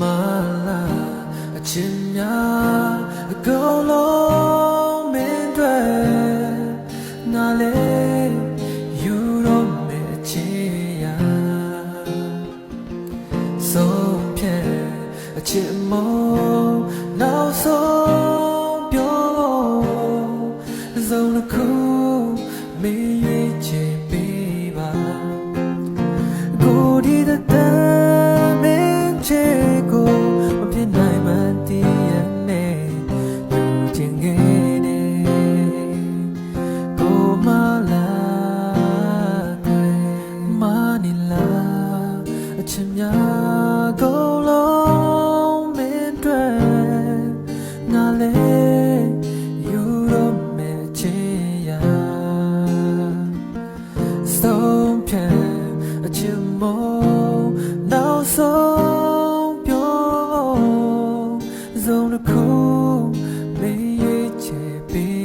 မာလာအချင်းများအကုန်လုံးမင်းတွေငါလေးယူတော့မယ်ချင်ရဆုံးဖြတ်အချစ်မောနောက်ဆုံးပြောစုံတစ်ခုမင်းရွေးချယ်ပေးပါကိုဒီတဲ့ ချင်များကုန်လုံးမင်းတွေ့ငါလည်းယူတော့မယ်ချင်ရဆုံးဖြတ်အချင်မနောက်ဆုံးပြောဆုံးတစ်ခုမင်းရဲ့ချေပေး